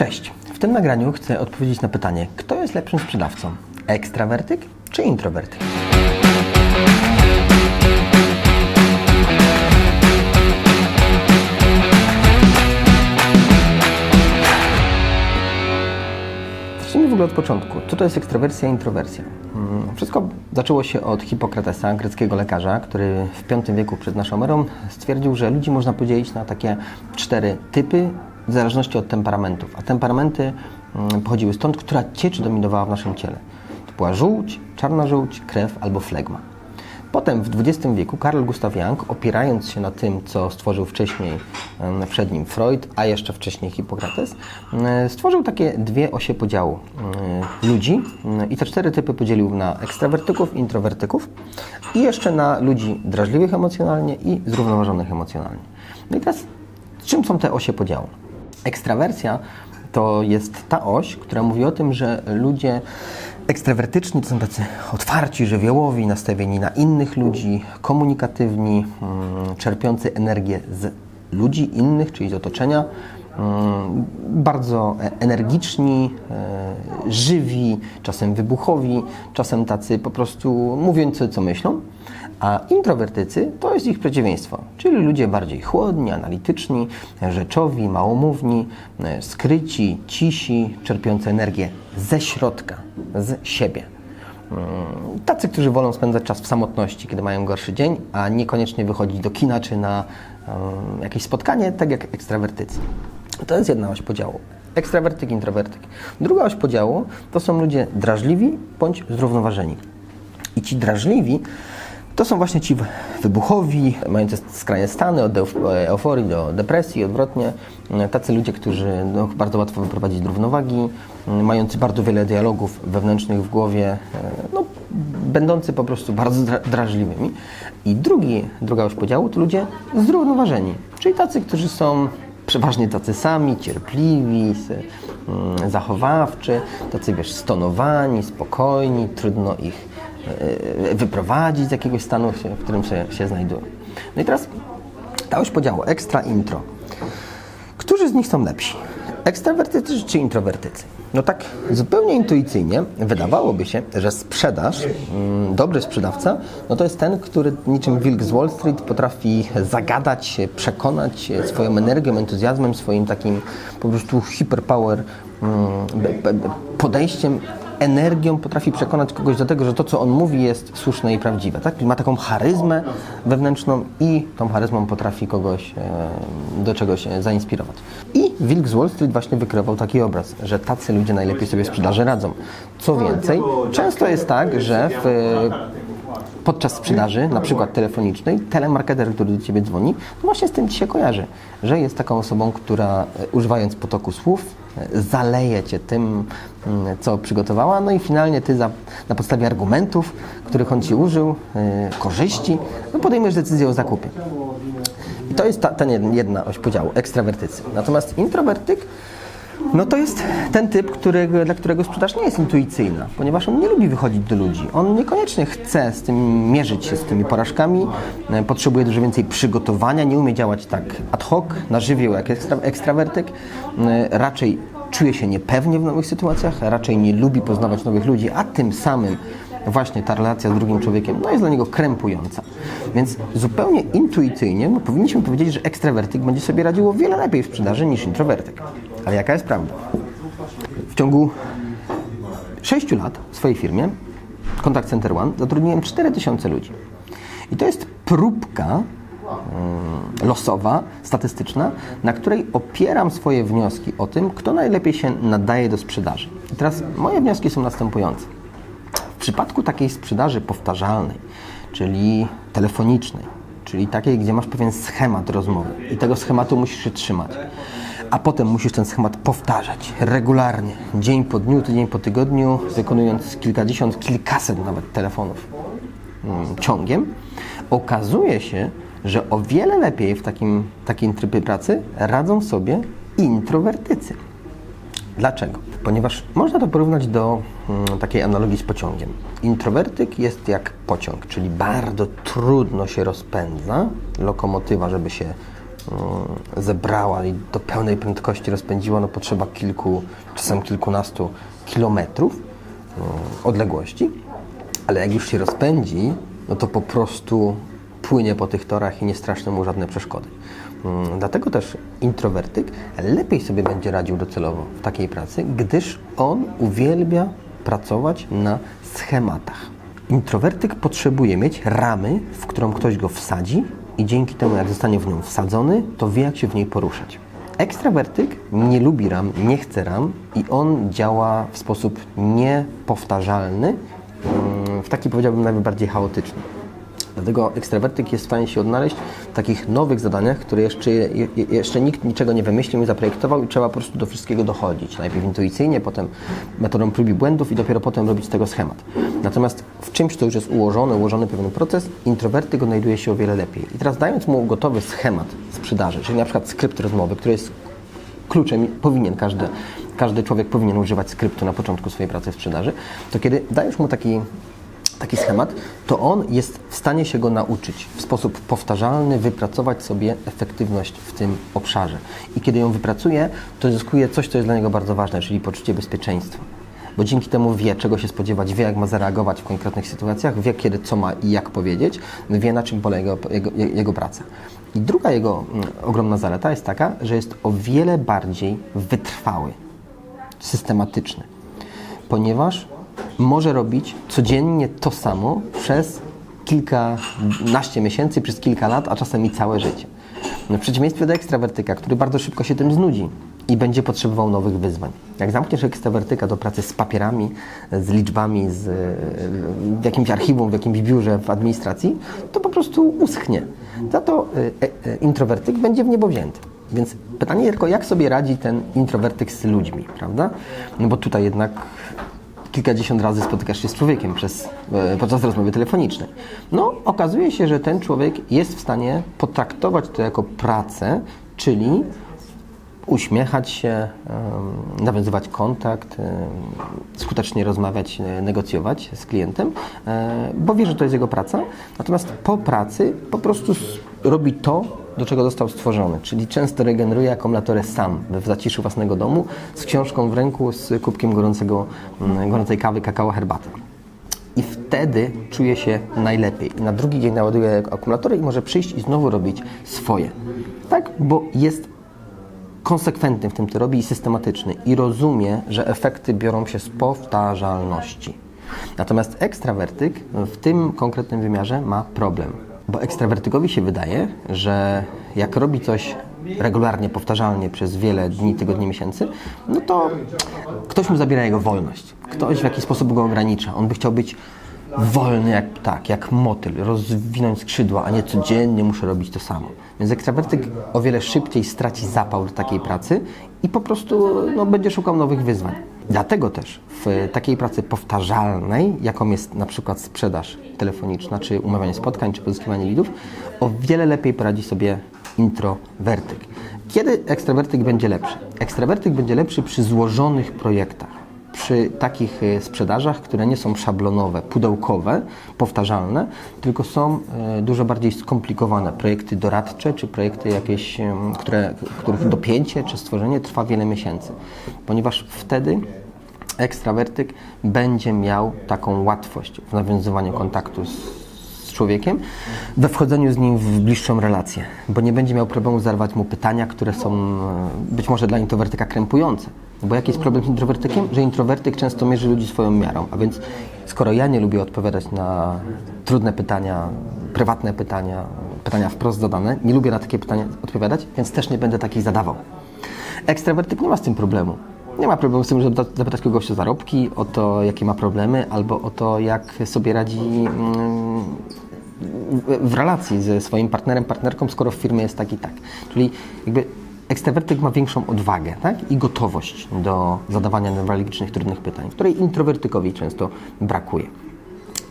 Cześć. W tym nagraniu chcę odpowiedzieć na pytanie, kto jest lepszym sprzedawcą? Ekstrawertyk czy introwertyk? Zacznijmy w ogóle od początku. Co to jest ekstrawersja i introwersja? Mm, Wszystko zaczęło się od Hipokratesa, greckiego lekarza, który w V wieku przed naszą erą stwierdził, że ludzi można podzielić na takie cztery typy w zależności od temperamentów. A temperamenty mm, pochodziły stąd, która ciecz dominowała w naszym ciele. To była żółć, czarna żółć, krew albo flegma. Potem w XX wieku Karl Gustav Jung, opierając się na tym, co stworzył wcześniej em, przed nim Freud, a jeszcze wcześniej Hipokrates, em, stworzył takie dwie osie podziału ludzi i te cztery typy podzielił na ekstrawertyków, introwertyków i jeszcze na ludzi drażliwych emocjonalnie i zrównoważonych emocjonalnie. No i teraz czym są te osie podziału? Ekstrawersja to jest ta oś, która mówi o tym, że ludzie ekstrawertyczni to są tacy otwarci, żywiołowi, nastawieni na innych ludzi, komunikatywni, mm, czerpiący energię z ludzi innych, czyli z otoczenia, bardzo e- energiczni, e, żywi, czasem wybuchowi, czasem tacy po prostu mówiący, co myślą. A introwertycy to jest ich przeciwieństwo, czyli ludzie bardziej chłodni, analityczni, rzeczowi, małomówni, e, skryci, cisi, czerpiący energię ze środka, z siebie. Mm, Tacy, którzy wolą spędzać czas w samotności, kiedy mają gorszy dzień, a niekoniecznie wychodzić do kina czy na jakieś spotkanie, tak jak ekstrawertycy. To jest jedna oś podziału. Ekstrawertyk, introwertyk. Druga oś podziału to są ludzie drażliwi bądź zrównoważeni. I ci drażliwi to są właśnie ci wybuchowi, mający skrajne stany od euf- euforii do depresji, odwrotnie. Tacy ludzie, którzy no, bardzo łatwo wyprowadzić z równowagi, mający bardzo wiele dialogów wewnętrznych w głowie, e, no, będący po prostu bardzo dra- drażliwymi. I drugi, druga oś podziału to ludzie zrównoważeni, czyli tacy, którzy są przeważnie tacy sami, cierpliwi, mm, zachowawczy, tacy wiesz, stonowani, spokojni, trudno ich e, wyprowadzić z jakiegoś stanu, w którym się, się znajdują. No i teraz ta oś podziału, ekstra, intro. Którzy z nich są lepsi? Ekstrawertycy czy introwertycy? No tak zupełnie intuicyjnie wydawałoby się, że sprzedaż, mm, dobry sprzedawca, no to jest ten, który niczym wilk z Wall Street potrafi zagadać, przekonać swoją energią, entuzjazmem, swoim takim po prostu hyperpower mm, podejściem, energią potrafi przekonać kogoś do tego, że to, co on mówi, jest słuszne i prawdziwe. Tak? Ma taką charyzmę wewnętrzną i tą charyzmą potrafi kogoś e, do czegoś e, zainspirować. I Wilk z Wall Street właśnie wykreował taki obraz, że tacy ludzie najlepiej sobie sprzedaży radzą. Co więcej, często jest tak, że w, podczas sprzedaży, na przykład telefonicznej, telemarketer, który do Ciebie dzwoni, to właśnie z tym Ci się kojarzy, że jest taką osobą, która e, używając potoku słów, e, zaleje Cię tym, mm, co przygotowała, no i finalnie Ty za, na podstawie argumentów, których on Ci użył, e, korzyści, no podejmujesz decyzję o zakupie. I to jest ta, nie- jedna oś podziału, ekstrawertycy. Natomiast introwertyk, no to jest ten typ, którego, dla którego sprzedaż nie jest intuicyjna, ponieważ on nie lubi wychodzić do ludzi. On niekoniecznie chce z tym mierzyć się z tymi porażkami, e, potrzebuje dużo więcej przygotowania, nie umie działać tak ad hoc, na żywioł jak ekstra, ekstrawertyk, e, raczej czuje się niepewnie w nowych sytuacjach, raczej nie lubi poznawać nowych ludzi, a tym samym właśnie ta relacja z drugim człowiekiem no jest dla niego krępująca. Więc zupełnie intuicyjnie no, powinniśmy powiedzieć, że ekstrawertyk będzie sobie radził o wiele lepiej w sprzedaży niż introwertyk. Ale jaka jest prawda? W ciągu 6 lat w swojej firmie Contact Center One zatrudniłem 4000 ludzi. I to jest próbka mm, losowa, statystyczna, na której opieram swoje wnioski o tym, kto najlepiej się nadaje do sprzedaży. I teraz moje wnioski są następujące. W przypadku takiej sprzedaży powtarzalnej, czyli telefonicznej, czyli takiej, gdzie masz pewien schemat rozmowy i tego schematu musisz się trzymać, a potem musisz ten schemat powtarzać regularnie, dzień po dniu, tydzień po tygodniu, wykonując kilkadziesiąt, kilkaset nawet telefonów mm, ciągiem, okazuje się, że o wiele lepiej w takim, takim trybie pracy radzą sobie introwertycy. Dlaczego? Ponieważ można to porównać do mm, takiej analogii z pociągiem. Introwertyk jest jak pociąg, czyli bardzo trudno się rozpędza lokomotywa, żeby się zebrała i do pełnej prędkości rozpędziła, no potrzeba kilku, czasem kilkunastu kilometrów mm, odległości, ale jak już się rozpędzi, no to po prostu płynie po tych torach i nie straszne mu żadne przeszkody. Mm, Dlatego też introwertyk lepiej sobie będzie radził docelowo w takiej pracy, gdyż on uwielbia pracować na schematach. Introwertyk potrzebuje mieć ramy, w którą ktoś go wsadzi i dzięki temu, jak zostanie w nią wsadzony, to wie, jak się w niej poruszać. Ekstrawertyk nie lubi ram, nie chce ram i on działa w sposób niepowtarzalny, mm, w taki powiedziałbym nawet bardziej chaotyczny. Dlatego ekstrawertyk jest w stanie się odnaleźć w takich nowych zadaniach, które jeszcze, je, je- jeszcze nikt niczego nie wymyślił, nie zaprojektował i trzeba po prostu do wszystkiego dochodzić. Najpierw intuicyjnie, potem metodą prób i błędów i dopiero potem robić z tego schemat. Natomiast w czymś, co już jest ułożone, ułożony pewien proces, introwertyk odnajduje się o wiele lepiej. I teraz dając mu gotowy schemat sprzedaży, czyli na przykład skrypt rozmowy, który jest kluczem powinien każdy, każdy człowiek powinien używać skryptu na początku swojej pracy w sprzedaży, to kiedy dajesz mu taki, taki schemat, to on jest w stanie się go nauczyć w sposób powtarzalny, wypracować sobie efektywność w tym obszarze. I kiedy ją wypracuje, to zyskuje coś, co jest dla niego bardzo ważne, czyli poczucie bezpieczeństwa. Bo dzięki temu wie, czego się spodziewać, wie, jak ma zareagować w konkretnych sytuacjach, wie, kiedy co ma i jak powiedzieć, wie, na czym polega jego, jego, jego praca. I druga jego mm, ogromna zaleta jest taka, że jest o wiele bardziej wytrwały, systematyczny, ponieważ może robić codziennie to samo przez kilkanaście miesięcy, przez kilka lat, a czasem i całe życie. W przeciwieństwie do ekstrawertyka, który bardzo szybko się tym znudzi i będzie potrzebował nowych wyzwań. Jak zamkniesz ekstrawertyka do pracy z papierami, z liczbami, z, w jakimś archiwum, w jakimś biurze, w administracji, to po prostu uschnie. Za to e, e, introwertyk będzie w niebo wzięty. Więc pytanie tylko, jak sobie radzi ten introwertyk z ludźmi, prawda? No bo tutaj jednak kilkadziesiąt razy spotykasz się z człowiekiem przez, e, podczas rozmowy telefonicznej. No, okazuje się, że ten człowiek jest w stanie potraktować to jako pracę, czyli uśmiechać się, nawiązywać kontakt, skutecznie rozmawiać, e, negocjować z klientem, e, bo wie, że to jest jego praca. Natomiast po pracy po prostu robi to, do czego został stworzony, czyli często regeneruje akumulatory sam w zaciszu własnego domu z książką w ręku, z kubkiem gorącego, mm, gorącej kawy, kakao, herbaty. I wtedy czuje się najlepiej. Na drugi dzień naładuje akumulatory i może przyjść i znowu robić swoje. Tak? Bo jest konsekwentny w tym, co robi i systematyczny i rozumie, że efekty biorą się z powtarzalności. Natomiast ekstrawertyk w tym konkretnym wymiarze ma problem, bo ekstrawertykowi się wydaje, że jak robi coś regularnie, powtarzalnie przez wiele dni, tygodni, miesięcy, no to ktoś mu zabiera jego wolność. Ktoś w jakiś sposób go ogranicza. On by chciał być wolny jak ptak, jak motyl, rozwinąć skrzydła, a nie codziennie muszę robić to samo. Więc ekstrawertyk o wiele szybciej straci zapał do takiej pracy i po prostu no, będzie szukał nowych wyzwań. Dlatego też w takiej pracy powtarzalnej, jaką jest na przykład sprzedaż telefoniczna, czy umawianie spotkań, czy pozyskiwanie lidów, o wiele lepiej poradzi sobie introwertyk. Kiedy ekstrawertyk będzie lepszy? Ekstrawertyk będzie lepszy przy złożonych projektach przy takich e, sprzedażach, które nie są szablonowe, pudełkowe, powtarzalne, tylko są e, dużo bardziej skomplikowane. Projekty doradcze, czy projekty jakieś, em, które, których dopięcie czy stworzenie trwa wiele miesięcy. Ponieważ wtedy ekstrawertyk będzie miał taką łatwość w nawiązywaniu kontaktu z, człowiekiem, we wchodzeniu z nim w bliższą relację, bo nie będzie miał problemu zadawać mu pytania, które są e, być może dla introwertyka krępujące. Bo jaki jest problem z introwertykiem? Że introwertyk często mierzy ludzi swoją miarą, a więc skoro ja nie lubię odpowiadać na trudne pytania, prywatne pytania, pytania wprost zadane, nie lubię na takie pytania odpowiadać, więc też nie będę takich zadawał. Ekstrawertyk nie ma z tym problemu. Nie ma problemu z tym, żeby zapytać kogoś o zarobki, o to, jakie ma problemy, albo o to, jak sobie radzi mm, w relacji ze swoim partnerem, partnerką, skoro w firmie jest tak i tak. Czyli jakby ekstrawertyk ma większą odwagę tak? i gotowość do zadawania newralgicznych, trudnych pytań, której introwertykowi często brakuje.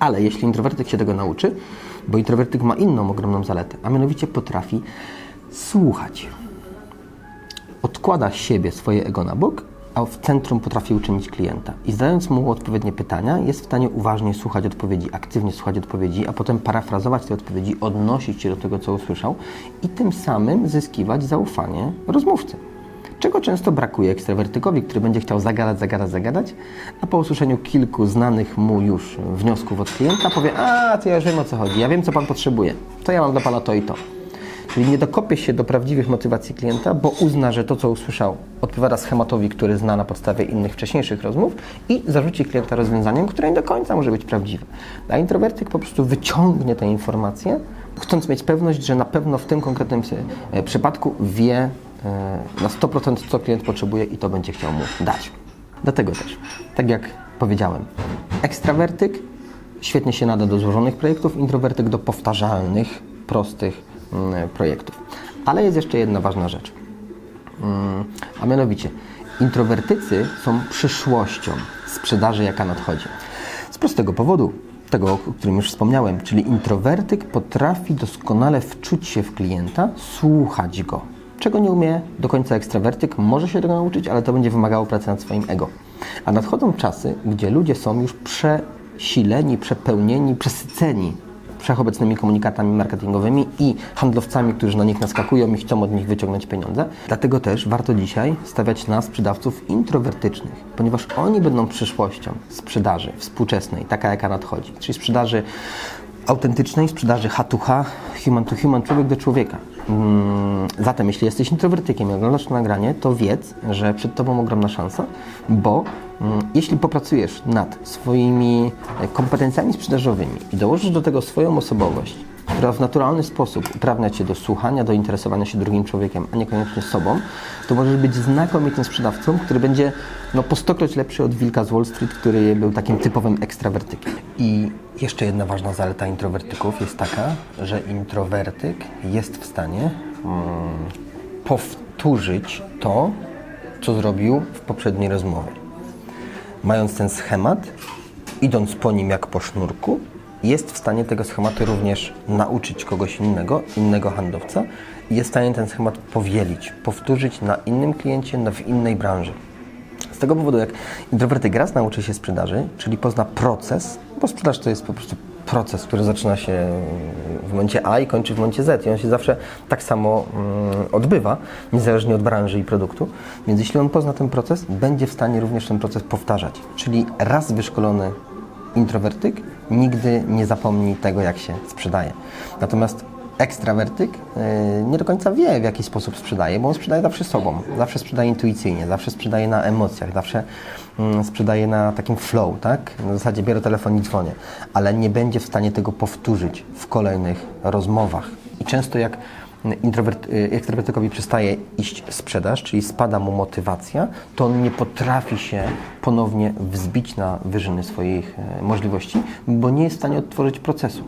Ale jeśli introwertyk się tego nauczy, bo introwertyk ma inną ogromną zaletę, a mianowicie potrafi słuchać odkłada siebie, swoje ego na bok, a w centrum potrafi uczynić klienta. I zadając mu odpowiednie pytania, jest w stanie uważnie słuchać odpowiedzi, aktywnie słuchać odpowiedzi, a potem parafrazować te odpowiedzi, odnosić się do tego, co usłyszał i tym samym zyskiwać zaufanie rozmówcy. Czego często brakuje ekstrawertykowi, który będzie chciał zagadać, zagadać, zagadać, a po usłyszeniu kilku znanych mu już wniosków od klienta powie, a to ja już wiem o co chodzi, ja wiem co Pan potrzebuje, to ja mam dla Pana to i to. Czyli nie dokopie się do prawdziwych motywacji klienta, bo uzna, że to, co usłyszał, odpowiada schematowi, który zna na podstawie innych wcześniejszych rozmów i zarzuci klienta rozwiązaniem, które nie do końca może być prawdziwe. A introwertyk po prostu wyciągnie te informacje, chcąc mieć pewność, że na pewno w tym konkretnym e, przypadku wie e, na 100% co klient potrzebuje i to będzie chciał mu dać. Dlatego też, tak jak powiedziałem, ekstrawertyk świetnie się nada do złożonych projektów, introwertyk do powtarzalnych, prostych projektów. Ale jest jeszcze jedna ważna rzecz. Mm, A mianowicie, introwertycy są przyszłością sprzedaży, jaka nadchodzi. Z prostego powodu, tego, o którym już wspomniałem, czyli introwertyk potrafi doskonale wczuć się w klienta, słuchać go. Czego nie umie do końca ekstrawertyk, może się tego nauczyć, ale to będzie wymagało pracy nad swoim ego. A nadchodzą czasy, gdzie ludzie są już przesileni, przepełnieni, przesyceni wszechobecnymi komunikatami marketingowymi i handlowcami, którzy na nich naskakują i chcą od nich wyciągnąć pieniądze. Dlatego też warto dzisiaj stawiać na sprzedawców introwertycznych, ponieważ oni będą przyszłością sprzedaży współczesnej, taka jaka nadchodzi, czyli sprzedaży autentycznej, sprzedaży hatucha, human to human, człowiek do człowieka. Mm, Zatem, jeśli jesteś introwertykiem i oglądasz to nagranie, to wiedz, że przed Tobą ogromna szansa, bo mm, jeśli popracujesz nad swoimi e, kompetencjami sprzedażowymi i dołożysz do tego swoją osobowość, która w naturalny sposób uprawnia Cię do słuchania, do interesowania się drugim człowiekiem, a niekoniecznie sobą, to możesz być znakomitym sprzedawcą, który będzie no, po stokroć lepszy od wilka z Wall Street, który był takim typowym ekstrawertykiem. I jeszcze jedna ważna zaleta introwertyków jest taka, że introwertyk jest w stanie mm, powtórzyć to, co zrobił w poprzedniej rozmowie. Mając ten schemat, idąc po nim jak po sznurku, jest w stanie tego schematu również nauczyć kogoś innego, innego handlowca i jest w stanie ten schemat powielić, powtórzyć na innym kliencie, na, w innej branży. Z tego powodu, jak introwertyk raz nauczy się sprzedaży, czyli pozna proces, bo sprzedaż to jest po prostu proces, który zaczyna się w momencie A i kończy w momencie Z i on się zawsze tak samo mm, odbywa, niezależnie od branży i produktu. Więc jeśli on pozna ten proces, będzie w stanie również ten proces powtarzać. Czyli raz wyszkolony introwertyk nigdy nie zapomni tego, jak się sprzedaje. Natomiast ekstrawertyk yy, nie do końca wie, w jaki sposób sprzedaje, bo on sprzedaje zawsze sobą, zawsze sprzedaje intuicyjnie, zawsze sprzedaje na emocjach, zawsze mm, sprzedaje na takim flow, tak? Na zasadzie biorę telefon i dzwonię, ale nie będzie w stanie tego powtórzyć w kolejnych rozmowach. I często jak introvert, y, ekstrawertykowi przestaje iść sprzedaż, czyli spada mu motywacja, to on nie potrafi się ponownie wzbić na wyżyny swoich e, możliwości, bo nie jest w stanie odtworzyć procesu.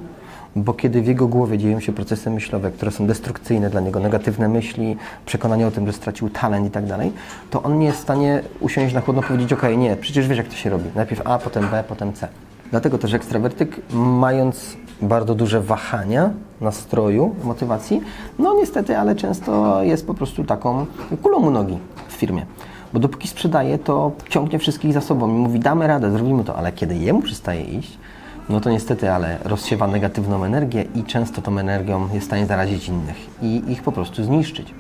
Bo kiedy w jego głowie dzieją się procesy myślowe, które są destrukcyjne dla niego, negatywne myśli, przekonanie o tym, że stracił talent i tak dalej, to on nie jest w stanie usiąść na chłodno i powiedzieć, ok, nie, przecież wiesz jak to się robi. Najpierw A, potem B, potem C. Dlatego też ekstrawertyk, mając bardzo duże wahania nastroju, motywacji, no niestety, ale często jest po prostu taką kulą u nogi w firmie. Bo dopóki sprzedaje, to ciągnie wszystkich za sobą i mówi, damy radę, zrobimy to, ale kiedy jemu przestaje iść, no to niestety, ale rozsiewa negatywną energię i często tą energią jest w stanie zarazić innych i ich po prostu zniszczyć.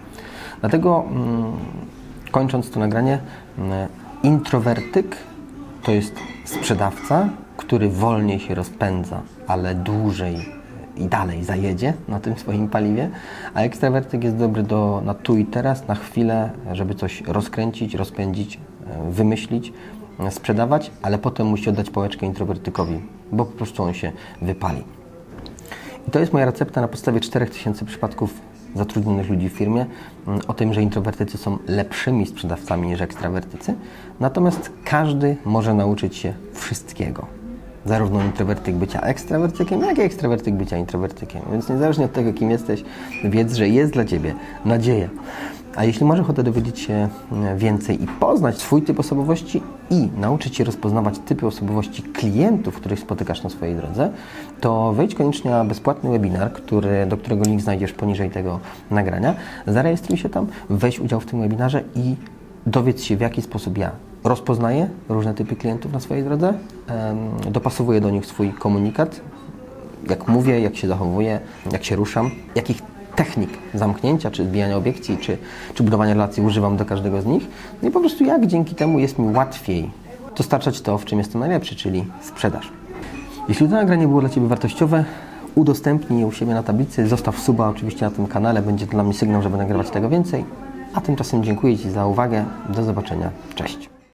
Dlatego mm, kończąc to nagranie, mm, introwertyk to jest sprzedawca, który wolniej się rozpędza, ale dłużej i dalej zajedzie na tym swoim paliwie, a ekstrawertyk jest dobry do, na tu i teraz, na chwilę, żeby coś rozkręcić, rozpędzić, e, wymyślić, e, sprzedawać, ale potem musi oddać pałeczkę introwertykowi, bo po prostu on się wypali. I to jest moja recepta na podstawie 4000 przypadków zatrudnionych ludzi w firmie mm, o tym, że introwertycy są lepszymi sprzedawcami niż ekstrawertycy. Natomiast każdy może nauczyć się wszystkiego. Zarówno introwertyk bycia ekstrawertykiem, jak i ekstrawertyk bycia introwertykiem. Więc niezależnie od tego, kim jesteś, wiedz, że jest dla Ciebie nadzieja. A jeśli masz ochotę dowiedzieć się mm, więcej i poznać swój typ osobowości i nauczyć się rozpoznawać typy osobowości klientów, których spotykasz na swojej drodze, to wejdź koniecznie na bezpłatny webinar, który, do którego link znajdziesz poniżej tego nagrania. Zarejestruj się tam, weź udział w tym webinarze i dowiedz się, w jaki sposób ja rozpoznaję różne typy klientów na swojej drodze, em, dopasowuję do nich swój komunikat, jak mówię, jak się zachowuję, jak się ruszam, jakich technik zamknięcia, czy zbijania obiekcji, czy, czy budowania relacji używam do każdego z nich. No i po prostu jak dzięki temu jest mi łatwiej dostarczać to, w czym jestem najlepszy, czyli sprzedaż. Jeśli to nagranie było dla Ciebie wartościowe, udostępnij je u siebie na tablicy, zostaw suba oczywiście na tym kanale, będzie to dla mnie sygnał, żeby nagrywać tego więcej. A tymczasem dziękuję Ci za uwagę, do zobaczenia, cześć.